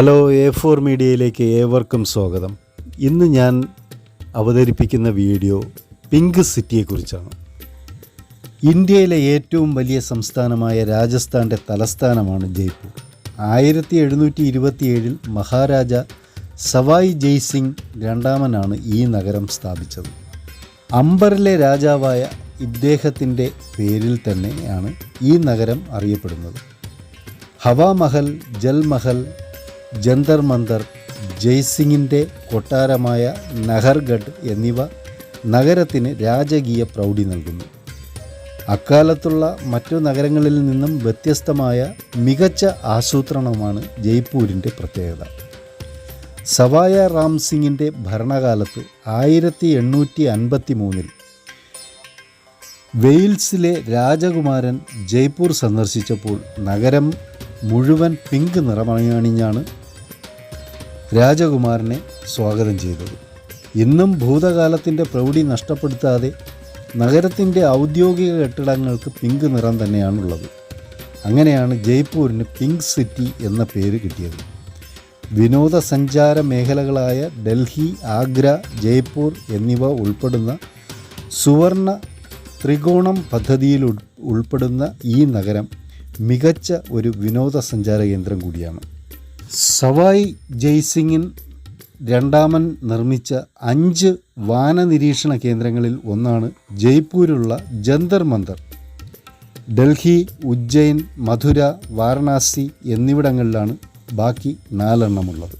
Hello A four മീഡിയയിലേക്ക് ഏവർക്കും സ്വാഗതം. ഇന്ന് ഞാൻ അവതരിപ്പിക്കുന്ന വീഡിയോ പിങ്ക് സിറ്റിയെക്കുറിച്ചാണ്. ഇന്ത്യയിലെ ഏറ്റവും വലിയ സംസ്ഥാനമായ രാജസ്ഥാന്റെ തലസ്ഥാനമാണ് ജയ്പൂർ. ആയിരത്തി എഴുന്നൂറ്റി ഇരുപത്തിയേഴിൽ മഹാരാജ സവായ് ജയ്സിംഗ് രണ്ടാമനാണ് ഈ നഗരം സ്ഥാപിച്ചത്. അംബറിലെ രാജാവായ ഇദ്ദേഹത്തിന്റെ പേരിൽ തന്നെയാണ് ഈ നഗരം അറിയപ്പെടുന്നത്. ഹവാമഹൽ ജൽമഹൽ ജന്തർ മന്തർ ജയ്സിംഗിന്റെ കൊട്ടാരമായ നഹർഗഡ് എന്നിവ നഗരത്തിന് രാജകീയ പ്രൗഢി നൽകുന്നു. അക്കാലത്തുള്ള മറ്റു നഗരങ്ങളിൽ നിന്നും വ്യത്യസ്തമായ മികച്ച ആസൂത്രണമാണ് ജയ്പൂരിന്റെ പ്രത്യേകത. സവായ റാം സിംഗിന്റെ ഭരണകാലത്ത് ആയിരത്തി എണ്ണൂറ്റി അൻപത്തി മൂന്നിൽ വെയിൽസിലെ രാജകുമാരൻ ജയ്പൂർ സന്ദർശിച്ചപ്പോൾ നഗരം മുഴുവൻ പിങ്ക് നിറമണിഞ്ഞാണ് രാജകുമാരനെ സ്വാഗതം ചെയ്തത്. ഇന്നും ഭൂതകാലത്തിന്റെ പ്രൗഢി നഷ്ടപ്പെടുത്താതെ നഗരത്തിന്റെ ഔദ്യോഗിക കെട്ടിടങ്ങൾക്ക് പിങ്ക് നിറം തന്നെയാണുള്ളത്. അങ്ങനെയാണ് ജയ്പൂരിന് പിങ്ക് സിറ്റി എന്ന പേര് കിട്ടിയത്. വിനോദസഞ്ചാര മേഖലകളായ ഡൽഹി ആഗ്ര ജയ്പൂർ എന്നിവ ഉൾപ്പെടുന്ന സുവർണ ത്രികോണം പദ്ധതിയിൽ ഉൾപ്പെടുന്ന ഈ നഗരം മികച്ച ഒരു വിനോദസഞ്ചാര കേന്ദ്രം കൂടിയാണ്. സവായ് ജയ്സിംഗിൻ രണ്ടാമൻ നിർമ്മിച്ച അഞ്ച് വാന നിരീക്ഷണ കേന്ദ്രങ്ങളിൽ ഒന്നാണ് ജയ്പൂരിലുള്ള ജന്തർ മന്ദർ. ഡൽഹി ഉജ്ജയിൻ മധുര വാരണാസി എന്നിവിടങ്ങളിലാണ് ബാക്കി നാലെണ്ണമുള്ളത്.